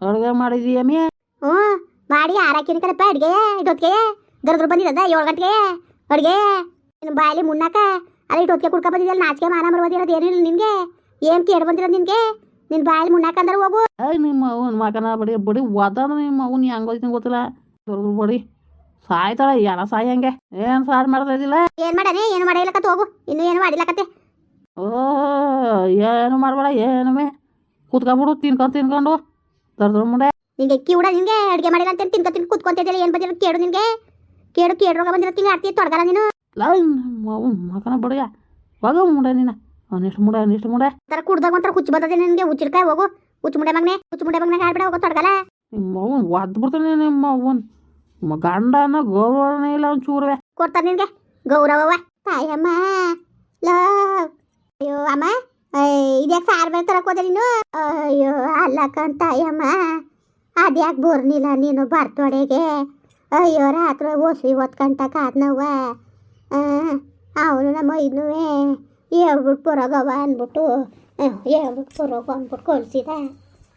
ಅಡುಗೆ ಮಾಡಿದೀಯಮ್ಮಿ ಹ್ಞೂ ಮಾಡಿ ಆರಾಕಿನ ಕಡೆ ಅಡ್ಗೆ ಇಟ್ಟೊತ್ತಿಗೆ. ದರದ್ರು ಬಂದಿರದ ಏಳು ಗಂಟೆಗೆ. ಅಡುಗೆ. ನಿನ್ನ ಬಾಯಲ್ಲಿ ಮುನ್ನಾಕ ಅಲ್ಲಿ ಇಟ್ಟೊತ್ಗೆ ಕುಡ್ಕ ಬಂದಿದ್ದಲ್ಲ ನಾಚಿಕೆ ಮಾನ ಮರ್ಬೋದಿರೋದು ಏನಿಲ್ಲ ನಿನಗೆ. ಏನು ಕೇಳಿ ಬಂದಿರೋದು ನಿನಗೆ? ನಿನ್ನ ಬಾಯಲ್ಲಿ ಮುನ್ನಾಕ ಅಂದ್ರೆ ಹೋಗು. ಏಯ್ ನಿಮ್ಮ ಅವ್ನ ಮಗನ ಬಡಿ ಬಡಿ ಒದ್ದಾನ ನಿಮ್ಮ ಅವನ್ ಹೆಂಗ್ ಹೋಯ್ತೀನಿ ಗೊತ್ತಿಲ್ಲ. ದೊಡ್ಡ ಬಡಿ ಸಾಯ್ತಾಳ ಸಾಯಿ ಸಾಯಂಗೆ ಏನು ಸಾರು ಮಾಡ್ತಾ ಇದ್ದಿಲ್ಲ? ಏನು ಮಾಡನೆ ಏನು ಮಾಡಿಲ್ಲಕತ್ತ ಹೋಗು. ಇನ್ನೂ ಏನು ಮಾಡಿಲ್ಲಕತ್ತೆ. ಓ ಏನು ಮಾಡಬೇಡ ಏನಮ್ಮೆ ಕೂತ್ಕೊಂಬಿಡು ತಿನ್ಕೊಂಡು ತಿನ್ಕೊಂಡು. ದರ್ದ್ರ ಮುಂಡೆ ನಿಂಗೆ ಕಿವುಡ ನಿಂಗೆ ಅಡುಗೆ ಮಾಡಿಲ್ಲ ಅಂತ ತಿನ್ಕೊ ತಿನ್ಕೊ ಕುತ್ಕೊಂತಿದ್ದಿಲ್ಲ ಏನು ಬಂದಿರೋ ಕೇಳು ನಿನಗೆ ಕೇಡು ಕೇಡು ರೋಗ ಬಂದಿರೋ ತಿಂಗಳು ಆಡ್ತೀಯ ತೊಡಗಲ್ಲ ನೀನು. ಮಗನ ಬಡಿಯ ಹೋಗ ಮುಂಡೆ ನೀನು. ಅವನಿಷ್ಟು ಮುಂಡೆ ಅವನಿಷ್ಟು ಮುಂಡೆ ತರ ಕುಡ್ದಾಗ ಒಂಥರ ಹುಚ್ಚು ಬರ್ತದೆ ನಿನಗೆ ಹುಚ್ಚಿರ್ಕಾಯಿ ಹೋಗು. ಹುಚ್ಚು ಮುಂಡೆ ಮಗನೆ ಹುಚ್ಚು ಮುಂಡೆ ಮಗನಾಗ ಆಡ್ಬಿಡ ಹೋಗೋ ತೊಡಗಲ್ಲ. ಅವನ್ ಒದ್ದು ಬಿಡ್ತಾನೆ ನಿಮ್ಮ ಅವನ್ ಗಂಡನ ಗೌರವನೇ ಇಲ್ಲ ಅವ್ನು ಚೂರುವೆ. ಕೊಡ್ತಾರೆ ನಿನಗೆ. ಗೌರವವ. ತಾಯಮ್ಮ. ಲವ್. ಅಯ್ಯೋ ಅಮ್ಮ. ಇದ್ಯಾಕೆ ಸಾರು ಬೇರೆ ತರಕ್ ಹೋದೆ ನೀನು? ಅಯ್ಯೋ ಅಲ್ಲ ಕಣ್ ತಾಯಮ್ಮ ಅದ್ಯಾಕೆ ಬರ್ನಿಲ್ಲ ನೀನು ಬರ್ತೊಡೆಗೆ? ಅಯ್ಯೋ, ರಾತ್ರಿ ಓಸಿ ಹೊತ್ಕಂಟ ಆದ್ನವ್ವ. ಅವನು ನಮ್ಮ ಇನ್ನುವೇ ಹೇಳ್ಬಿಟ್ಟು ಪುರೋಗವ ಅಂದ್ಬಿಟ್ಟು ಹೇಳ್ಬಿಟ್ಟು ಪುರೋಗ ಅಂದ್ಬಿಟ್ಟು ಕಳ್ಸಿದ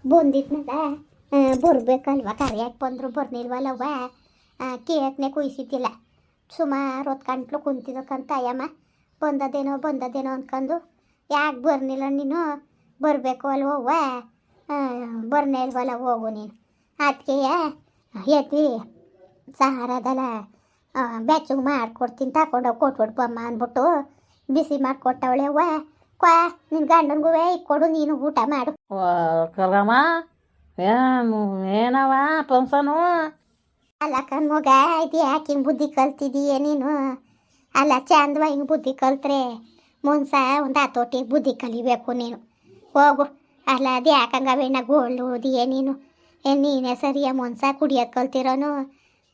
ಬಂದಿದ್ನಲ್ಲ ಬರ್ಬೇಕಲ್ವ? ಕರಿಯಾಕೆ ಬಂದ್ರು ಬರ್ನಿಲ್ವಲ್ಲವ್ವ? ಕೇಕ್ನೆ ಕುಯ್ಸಿದ್ದಿಲ್ಲ. ಸುಮಾರು ಹೊತ್ಕಂಟ್ಲು ಕುಂತಿದ್ದಕ್ಕಂತ ಅಯ್ಯಮ್ಮ ಬಂದದೇನೋ ಬಂದದೇನೋ ಅನ್ಕೊಂಡು ಯಾಕೆ ಬರ್ನಿಲ್ಲ ನೀನು? ಬರಬೇಕು ಅಲ್ವವ್ವ ಬರ್ನೇ ಇಲ್ವಲ್ಲ ಹೋಗು ನೀನು. ಅದಕ್ಕೆಯ ಎತ್ತಿ ಸಹಾರದಲ್ಲ ಬೆಚ್ಚಗೆ ಮಾಡ್ಕೊಡ್ತೀನಿ ತಗೊಂಡೋಗಿ ಬಮ್ಮ ಅಂದ್ಬಿಟ್ಟು ಬಿಸಿ ಮಾಡಿಕೊಟ್ಟವಳೆ ಅವ್ವ. ಕ್ವಾ ನಿನ್ನ ಗಂಡನಿಗೂ ಕೊಡು ನೀನು ಊಟ ಮಾಡು. ಕರ್ಗಮ್ಮ ಏನು ಏನವ ಪಂಸನು ಅಲ್ಲ ಕಣ್ ಮಗ ಇದು ಯಾಕೆ ಹಿಂಗೆ ಬುದ್ಧಿ ಕಲ್ತಿದೀಯ ನೀನು? ಅಲ್ಲ ಚಂದವ ಹಿಂಗೆ ಬುದ್ಧಿ ಕಲ್ತ್ರೆ? ಮುನ್ಸ ಒಂದು ಹತೋಟಿ ಬುದ್ಧಿ ಕಲಿಬೇಕು ನೀನು. ಹೋಗು. ಅಲ್ಲ, ಅದು ಯಾಕಂಗವೇನ ಗೋಲ್ಡ್ ಓದಿಯೇ ನೀನು. ನೀನೇ ಸರಿಯ ಮುನ್ಸ ಕುಡಿಯೋದ್ ಕಲ್ತಿರೋನು?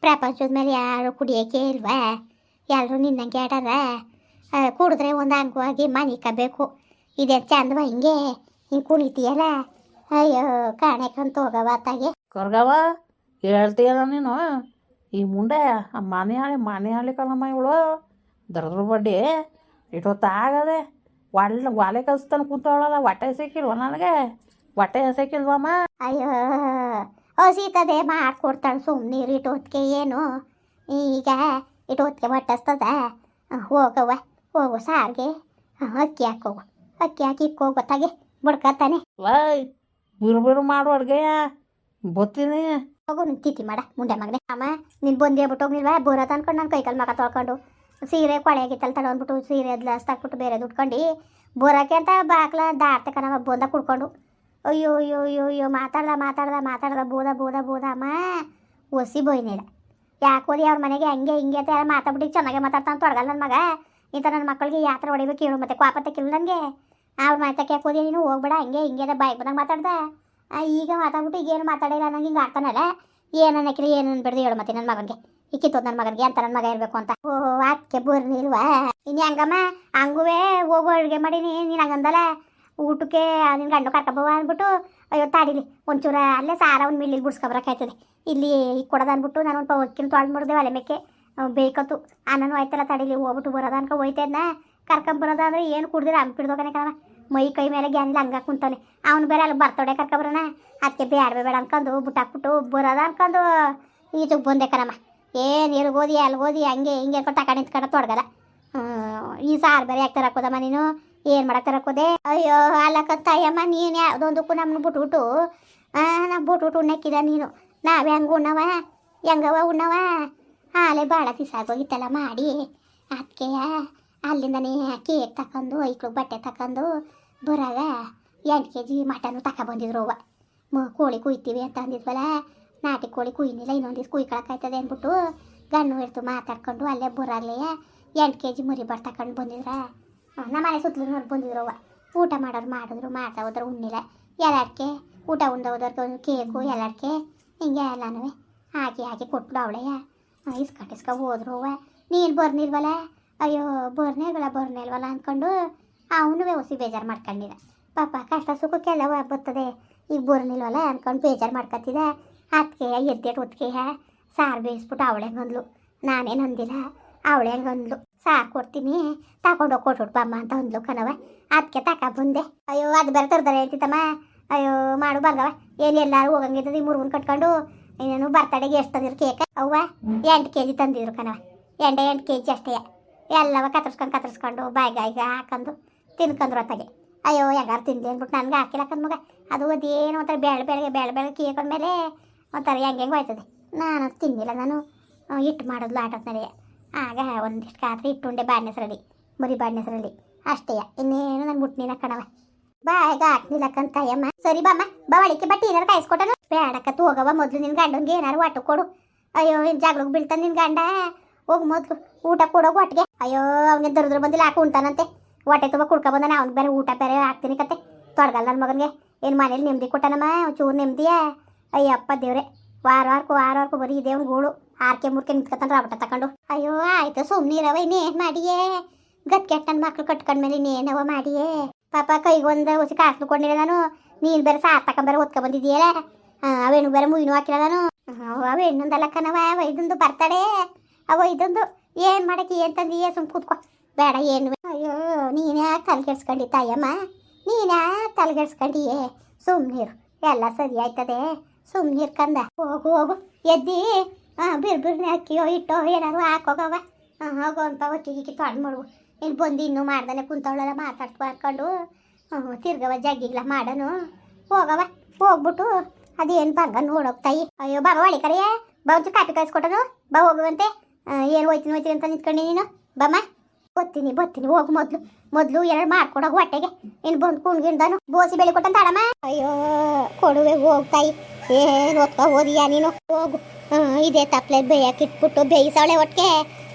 ಪ್ರಪಂಚದ ಮೇಲೆ ಯಾರು ಕುಡಿಯೋಕೆ ಇಲ್ವಾ? ಎಲ್ಲರೂ ನಿನ್ನಂಗೆ ಆಡಾರ? ಕುಡಿದ್ರೆ ಒಂದು ಅಂಗವಾಗಿ ಮನಿಕಬೇಕು ಇದೇ ಚಂದವ ಹಿಂಗೆ? ಹಿಂಗೆ ಕುಣಿತೀಯಲ್ಲ? ಅಯ್ಯೋ ಕಾಣಕಂತ ಹೋಗವ ಅತ್ತಾಗೆ ಕರ್ಗವ ಹೇಳ್ತೀಯಲ್ಲ ನೀನು? ಈ ಮುಂಡೆ ಮನೆ ಹಾಳಿ ಮನೆ ಹಾಳಿ ಕಲಮ್ಮ ಇವಳು. ದರ್ದ್ರ ಬಡ್ಡಿ. ಇಷ್ಟೊತ್ತಾಗದೆ ಒಳ್ಳೆ ಒಲೆ ಕಲ್ಸ್ತಾನೆ ಕೂತವಳಲ್ಲ ಹೊಟ್ಟೆ ಸಿಕ್ಕಿಲ್ವ ನನಗೆ? ಹೊಟ್ಟೆ ಸಿಕ್ಕಿಲ್ವಮ್ಮ ಅಯ್ಯೋ ಹಸಿತದೆ ಮಾಡ್ಕೊಡ್ತಾಳೆ ಸುಮ್ಮನೆ ಇಟ್ಟೊತ್ತಿಗೆ ಏನು? ಈಗ ಇಟ್ಟೊತ್ತಿಗೆ ಹೊಟ್ಟಸ್ತದ? ಹೋಗವ್ವ ಹೋಗು ಸಾರಿಗೆ. ಅಕ್ಕಿ ಹಾಕೋಗು ಅಕ್ಕಿ ಹಾಕಿ ಇಕ್ಕೋಗು ಗೊತ್ತಾಗೆ ವೈ ಬಿರು ಬಿರು ಮಾಡು ಅಡ್ಗೆಯ ಬತ್ತೀನಿ. ಹೋಗು ನಿಂತಿತಿ ಮಾಡ ಮುಂಡೆ ಮಗನೆ. ಅಮ್ಮ ನೀನು ಬಂದೇ ಬಿಟ್ಟು ಹೋಗಿಲ್ವಾ ಬೋರ ಅನ್ಕೊಂಡು ನನ್ನ ಕೈಕಾಲು ಮಗ ತೊಳ್ಕೊಂಡು. ಸೀರೆ ಕೊಳೆ ಆಗಿತ್ತಲ್ಲ ತಡ ಅಂದ್ಬಿಟ್ಟು ಸೀರೆ ಗ್ಲಾಸ್ ಹಾಕ್ಬಿಟ್ಟು ಬೇರೆ ಉಟ್ಕೊಂಡು ಬೋರಾಕೆ ಅಂತ ಬಾಕ್ಲ ದಾಟ್ತೆ ನಮ್ಮ ಬೋಂದ ಕುಡ್ಕೊಂಡು, ಅಯ್ಯೋ ಅಯ್ಯೋ ಅಯ್ಯೋ ಅಯ್ಯೋ, ಮಾತಾಡ್ದ ಮಾತಾಡ್ದ ಮಾತಾಡ್ದ, ಬೋದ ಬೋದ ಬೋದ, ಅಮ್ಮ, ಒಸಿ ಬೋಯ್ನಿಲ್ಲ ಯಾಕೆ ಓದಿ ಅವ್ರ ಮನೆಗೆ ಹಂಗೆ ಹಿಂಗೆ ಅಂತ ಯಾರು ಮಾತಾಡ್ಬಿಟ್ಟು ಚೆನ್ನಾಗೆ ಮಾತಾಡ್ತಾನೆ ತೊಡಗಲ್ಲ ನನ್ನ ಮಗ. ಇಂಥ ನನ್ನ ಮಕ್ಕಳಿಗೆ ಯಾತ್ರೆ ಹೊಡಿಬೇಕು ಹೇಳು ಮತ್ತೆ ಕ್ವಾಪ ತಕ್ಕಿಲ್ಲ ನನಗೆ. ಅವ್ರ ಮಾತಕ್ಕೆ ಯಾಕೆ ನೀನು ಹೋಗ್ಬೇಡ, ಹಂಗೆ ಹಿಂಗೆ ಅದ ಬಾಯ್ ಬಂದಾಗ ಮಾತಾಡ್ದೆ. ಈಗ ಮಾತಾಡ್ಬಿಟ್ಟು ಈಗ ಏನು ಮಾತಾಡಿಲ್ಲ, ನಂಗೆ ಹಿಂಗೆ ಆಡ್ತಾನಲ್ಲ. ಏನು ಅನ್ನಕ್ಕಿಲ್ಲ, ಏನು ಅನ್ಬಿಡ್ದು ಹೇಳು ಮತ್ತೆ ನನ್ನ ಮಗನಿಗೆ. ಇಕ್ಕಿತ್ತು ನನ್ನ ಮಗನಿಗೆ ಅಂತ ನನ್ನ ಮಗ ಇರಬೇಕು ಅಂತ. ಓ ಅದಕ್ಕೆ ಬರ್ನಿಲ್ವಾ ಇನ್ನು ಹಂಗಮ್ಮ? ಹಂಗುವೆ ಹೋಗೋ ಅಡುಗೆ ಮಾಡೀನಿ, ನೀನು ಹಂಗಂದಲ್ಲ? ಊಟಕ್ಕೆ ನಿನ್ನ ಗಂಡು ಕರ್ಕೊಬವ ಅಂದ್ಬಿಟ್ಟು, ಅಯ್ಯೋ, ತಾಡಿಲಿ. ಒಂಚೂರ ಅಲ್ಲೇ ಸಾರ ಒಂದು ಮಿಲ್ಲಿಗೆ ಬಿಡ್ಸ್ಕೊಬರಕಾಯ್ತದೆ ಇಲ್ಲಿ ಕೊಡೋದು ಅಂದ್ಬಿಟ್ಟು ನಾನು ಒಂದು ಪಕ್ಕಿನ ತೊಳೆದು ಮಾಡಿದೆ ಒಲೆ ಮೇಕೆ ಬೇಕತ್ತು ಅನ್ನನೂ ಆಯ್ತಲ್ಲ ತಾಡಿಲಿ, ಹೋಗ್ಬಿಟ್ಟು ಬರೋದ ಅನ್ಕೊ ಹೋಯ್ತೇನ ಕರ್ಕೊಂಬರೋದ ಅಂದ್ರೆ ಏನು ಕುಡ್ದಿರ ಬಿಡ್ದೋಕನೆ ಕಣವ ಮೈ ಕೈ ಮೇಲೆ ಗ್ಯಾನಿಲ್ಲ ಹಂಗ ಕುಂತಾನೆ ಅವ್ನು ಬೇರೆ ಅಲ್ಲಿ ಬರ್ತೋಡೆ ಕರ್ಕೊಬರೋಣ ಅದಕ್ಕೆ ಬೇಡ ಬೇಡ ಅನ್ಕೊಂಡು ಬಿಟ್ಟಾಕ್ಬಿಟ್ಟು ಬರೋದ ಅನ್ಕೊಂಡು ಈಜಕ್ಕೆ ಬಂದೆ ಕಣಮ್ಮ ಏನು ಅಲ್ಲಿ ಅಲ್ಗೋದಿ ಹಂಗೆ ಹಿಂಗೆ ಕೊಟ್ಟ ಕಣಿತ್ ಕಣ ತೊಡಗಲ್ಲ ಈ ಸಾರು ಬೇರೆ ಯಾಕೆ ತರಕೋದಮ್ಮ ನೀನು? ಏನು ಮಾಡಕ್ಕೆ ತರಕೋದೆ ಅಯ್ಯೋ ಅಲ್ಲಕತ್ತಾಯಮ್ಮ ನೀನು ಯಾವುದೊಂದಕ್ಕೂ ನಮ್ಮನ್ನು ಬಿಟ್ಬಿಟ್ಟು ನಮ್ಮ ಬಿಟ್ಬಿಟ್ಟು ಉಣ್ಣಕ್ಕಿದ ನೀನು. ನಾವೇ ಹಂಗೆ ಉಣ್ಣವ? ಹೆಂಗವ ಉಣ್ಣವ? ಹಾಲೆ ಭಾಳ ದಿವಸ ಆಗೋಗಿತ್ತಲ್ಲ ಮಾಡಿ. ಅದಕ್ಕೆ ಅಲ್ಲಿಂದನೇ ಕೇಕ್ ತಕೊಂಡು, ಐಕ್ಳು ಬಟ್ಟೆ ತಕೊಂಡು ಬರಾಗ ಎಂಟು ಕೆ ಜಿ ಮಟನು ತಗೊಬಂದಿದ್ರು ಅವ್ವ. ಕೋಳಿ ಕುಯ್ತೀವಿ ಅಂತ ಅಂದಿದ್ವಲ್ಲ. ನಾಟಿ ಕೋಳಿ ಕುಯ್ನಿಲ್ಲ ಇನ್ನೊಂದು ದಿವ್ಸ ಕುಯ್ಕೊಳಕಾಯ್ತದೆ ಅಂದ್ಬಿಟ್ಟು ಗಣ್ಣು ಹಿಡ್ದು ಮಾತಾಡ್ಕೊಂಡು ಅಲ್ಲೇ ಬುರಲ್ಲೇ ಎಂಟು ಕೆ ಜಿ ಮುರಿ ಬರ್ ತಗೊಂಡು ಬಂದಿದ್ರ. ನಮ್ಮ ಮನೆ ಸುತ್ತಲೂ ಬಂದಿದ್ರು ಅವ್ವ ಊಟ ಮಾಡೋರು ಮಾಡಿದ್ರು, ಮಾಡ್ತಾ ಹೋದ್ರೆ, ಉಣ್ಣಿಲ್ಲ. ಎಲ್ಲಾಡ್ಕೆ, ಊಟ ಉಂಡ ಹೋದವ್ರಿಗೆ ಒಂದು ಕೇಕು, ಎಲ್ಲಾಡ್ಕೆ, ಹಿಂಗೆ ಎಲ್ಲನೂ ಹಾಕಿ ಹಾಕಿ ಕೊಟ್ಬಿಡು ಅವಳೆಯ ಇಸ್ಕೊಂಡು ಇಸ್ಕ ಹೋದ್ರು ಅವ್ವ ನೀನು ಬರ್ನಿಲ್ವಲ್ಲ ಅಯ್ಯೋ ಬರ್ನೇ ಇಲ್ವಲ್ಲ ಬರ್ನೇ ಇಲ್ವಲ್ಲ ಅಂದ್ಕೊಂಡು ಅವನು ಹೊಸಿ ಬೇಜಾರು ಮಾಡ್ಕೊಂಡಿದ್ದ ಪಾಪ ಕಷ್ಟ ಸುಖಕ್ಕೆಲ್ಲ ಬರ್ತದೆ, ಈಗ ಬರ್ನಿಲ್ವಲ್ಲ ಅಂದ್ಕೊಂಡು ಬೇಜಾರು ಮಾಡ್ಕೊತಿದ್ದ ಅದಕ್ಕೆ ಎದ್ದೆ ಹೊತ್ತಿಗೆ ಸಾರು ಬೇಯಿಸ್ಬಿಟ್ಟು ಅವಳೆ ಬಂದ್ಲು ನಾನೇನು ಅಂದಿಲ್ಲ, ಅವಳೆ ಬಂದ್ಲು ಸಾರು ಕೊಡ್ತೀನಿ ತಗೊಂಡೋಗಿ ಬಮ್ಮ ಅಂತ ಅಂದ್ಲು ಕಣವ ಅದಕ್ಕೆ ತಕ ಬಂದೆ. ಅಯ್ಯೋ, ಅದು ಬೇರೆ ತರ್ದಾರೆ ಹೇಳ್ತಿತ್ತಮ್ಮ. ಅಯ್ಯೋ, ಮಾಡು ಬಂದವ ಏನು ಎಲ್ಲರೂ ಹೋಗಂಗಿದ್ದದು ಈ ಮುರುಗನ್ ಕಟ್ಕೊಂಡು? ಇನ್ನೇನು ಬರ್ತಡೆಗೆ ಎಷ್ಟು ತಂದಿರು ಕೇಕ? ಅವ್ವ, ಎಂಟು ಕೆ ಜಿ ತಂದಿದ್ರು ಕಣವ ಎಂಟೆ ಎಂಟು ಕೆ ಜಿ ಅಷ್ಟೇ. ಎಲ್ಲವ ಕತ್ತರಿಸ್ಕೊಂಡು ಕತ್ತರಿಸ್ಕೊಂಡು ಬಾಯಿಗಾಯಿಗೆ ಹಾಕೊಂಡು ತಿನ್ಕೊಂಡ್ರು ಅತ್ತಾಗೆ. ಅಯ್ಯೋ ಯಾರು ತಿಂದೆ ಅಂದ್ಬಿಟ್ಟು ನನಗೆ ಹಾಕಿಲ್ಲ ಮಗ. ಅದು ಅದೇನು ಒಂಥರ ಬೇಳೆ ಬೆಳಗ್ಗೆ ಬೇಳೆ ಬೆಳಗ್ಗೆ ಕೀಕೊಂಡ್ಮೇಲೆ ಒಂಥರ ಹೆಂಗೆ ಹೆಂಗೆ ಹೋಯ್ತದೆ? ನಾನು ತಿನ್ನಿಲ್ಲ, ನಾನು ಹಿಟ್ಟು ಮಾಡೋದು ನಡೆಯ ಆಗ ಒಂದಿಷ್ಟು ಖಾತ್ರಿ ಇಟ್ಟುಂಡೆ ಬಾಡ್ನೆಸರಲ್ಲಿ ಬಾಡಿನ ಬಾಡ್ನೆಸರಲ್ಲಿ. ಅಷ್ಟೇ, ಇನ್ನೇನು ನಾನು ಮುಟ್ಟಿನ ಕಣವ ಬಾಯ್ಗ ಹಾಕ್ನಿಲ್ಲಕ್ಕಂತ ಅಯ್ಯಮ್ಮ ಸರಿ, ಬಾಮ್ಮ ಬವಳಿಕೆ ಬಟ್ಟೆ ಏನಾರು ಕಾಯಿಸ್ಕೊಟ್ಟನು. ಬೇಡಕ್ಕತ್ತು ಹೋಗವ ಮೊದಲು ನಿನ್ನ ಗಂಡನ್ಗೆ ಏನಾರು ಒಟ್ಟು ಕೊಡು. ಅಯ್ಯೋ ನಿನ್ ಜಾಗ್ಳಿಗೆ ಬೀಳ್ತಾನೆ ನಿನ್ನ ಗಂಡ? ಹೋಗು ಮೊದಲು, ಊಟ ಕೊಡೋಗು ಒಟ್ಟಿಗೆ. ಅಯ್ಯೋ, ಅವನಿಗೆ ದರಿದ್ರ ಬಂದಿಲ್ಲ ಹಾಕು ಉಂಟಾನಂತೆ. ಹೊಟ್ಟೆ ತುಂಬ ಕುಡ್ಕೊ ಬಂದಾನೆ, ಅವ್ನಿಗೆ ಬೇರೆ ಊಟ ಬೇರೆ ಹಾಕ್ತೀನಿ ಕತೆ. ತೊಡಗಲ್ಲ ನನ್ನ ಮಗನಿಗೆ. ಏನು ಮನೇಲಿ ನೆಮ್ಮದಿ ಕೊಟ್ಟನಮ್ಮ? ಚೂರು ನೆಮ್ಮದಿಯ ಅಯ್ಯಪ್ಪ ದೇವ್ರೆ ವಾರ ವಾರಕ್ಕೂ ವಾರ ವಾರಕ್ಕೂ ಬರೀ ಇದೇ ಒಂದು ಗೂಳು. ಆರ್ಕೆ ಮುರ್ಕೆ ನಿಂತ್ಕೊತಾನೆ ರಾಬಟ ತಕೊಂಡು. ಅಯ್ಯೋ, ಆಯ್ತು ಸುಮ್ಮನಿರವ ಇನ್ನೇನು ಮಾಡಿಯೇ? ಗತ್ ಕೆಟ್ಟ ನನ್ನ ಮಕ್ಳು ಕಟ್ಕೊಂಡ್ಮೇಲೆ ಇನ್ನೇನವ ಮಾಡಿಯೇ? ಪಾಪ ಕೈಗೊಂದು ಹೊಸ ಕಾಸು ಕೊಂಡಿಲ್ಲ ನಾನು. ನೀನು ಬೇರೆ ಸಾರ್ ತಕೊಂಬೇರೆ ಓದ್ಕೊ ಬಂದಿದ್ದೀಯಲ್ಲ. ಅವೇನು ಬೇರೆ ಮುಯಿನು ಹಾಕಿಲ್ಲ ನಾನು. ಅವ ಹೆಣ್ಣೊಂದಲ್ಲ ಕಣವ, ಅವ ಇದೊಂದು ಬರ್ತಡೆ. ಅವ ಇದೊಂದು ಏನು ಮಾಡಕ್ಕೆ ಏನು ತಂದೀಯ? ಸುಮ್ ಕೂತ್ಕೊ. ಬೇಡ, ಏನು ಅಯ್ಯೋ, ನೀನು ತಲೆ ಕೆಡ್ಸ್ಕೊಂಡಿ ತಾಯಮ್ಮ ನೀನ್ಯಾ ಯಾಕೆ ತಲೆ ಕೆಡ್ಸ್ಕೊಂಡಿಯೇ? ಸುಮ್ಮನಿರು ಎಲ್ಲ ಸರಿ ಆಯ್ತದೆ. ಸುಮ್ಮನಿರು ಇರ್ಕಂದ ಹೋಗು ಹೋಗು. ಎದ್ದಿ ಹಾಂ ಬಿರ್, ಬಿರ್ನೆ ಅಕ್ಕಿಯೋ ಇಟ್ಟೋ ಏನಾರು ಹಾಕೋಗವ ಹಾಂ ಹೋಗೋ ಅಂತ ಒಟ್ಟಿಗೆ ತೊಗೊಂಡು ಮಾಡುವು ಇಲ್ಲಿ ಬಂದು ಇನ್ನೂ ಮಾಡ್ದಾನೆ ಕುಂತವಳೆಲ್ಲ ಮಾತಾಡ್ತು ಹಾಕೊಂಡು ಹ್ಞೂ ತಿರ್ಗವ ಜಗ್ಗಿಗ್ಲ ಮಾಡನು. ಹೋಗವ ಹೋಗ್ಬಿಟ್ಟು ಅದೇನು ಬಂಗ ನೋಡೋಕ್ ತಾಯಿ. ಅಯ್ಯೋ, ಬಾ ಒಳಿ ಕರೆಯ. ಬಾ, ಒಂಚೂರು ಕಾಪಿ ಕಾಯಿಸ್ಕೊಟ್ಟನು ಬಾ ಹೋಗುವಂತೆ ಏನು ಹೋಯ್ತೀನಿ ಹೋಯ್ತೀನಿ ಅಂತ ನಿಂತ್ಕೊಂಡು ನೀನು. ಬಮ್ಮ. ಬತ್ತೀನಿ ಬತ್ತೀನಿ. ಹೋಗು ಮೊದಲು. ಮೊದಲು ಎರಡು ಮಾಡ್ಕೊಡೋಗು ಹೊಟ್ಟೆಗೆ. ಇನ್ನು ಬಂದು ಕುಣ್ಗಿಂದನು ಬೋಸಿ ಬೆಳಿ ಕೊಟ್ಟಂತ ಅಡಮ್ಮ ಅಯ್ಯೋ, ಕೊಡುವೆ ಹೋಗ್ತಾಯಿ ಏನು ಓದ್ಕೊ ಓದಿಯಾ ನೀನು? ಹೋಗು. ಇದೇ ತಪ್ಪಲೆ ಬೇಯಕ್ಕೆ ಇಟ್ಬಿಟ್ಟು ಬೇಯಿಸವಳೆ ಒಟ್ಟಿಗೆ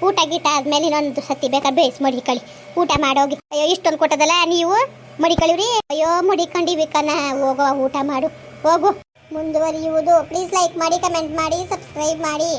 ಊಟ ಗೀಟ ಆದ್ಮೇಲೆ ಇನ್ನೊಂದು ಸತಿ ಬೇಕಾದ್ರೆ ಬೇಯಿಸಿ ಮಡಿಕಳಿ. ಊಟ ಮಾಡೋಗಿ. ಅಯ್ಯೋ, ಇಷ್ಟೊಂದು ಕೊಟ್ಟದಲ್ಲ ನೀವು? ಮಡಿಕಳಿವ್ರಿ? ಅಯ್ಯೋ, ಮಡಿಕೊಂಡಿವಿ ಕನ ಹೋಗೋ, ಊಟ ಮಾಡು. ಹೋಗು. ಮುಂದುವರಿಯುವುದು. ಪ್ಲೀಸ್ ಲೈಕ್ ಮಾಡಿ ಕಮೆಂಟ್ ಮಾಡಿ ಸಬ್ಸ್ಕ್ರೈಬ್ ಮಾಡಿ.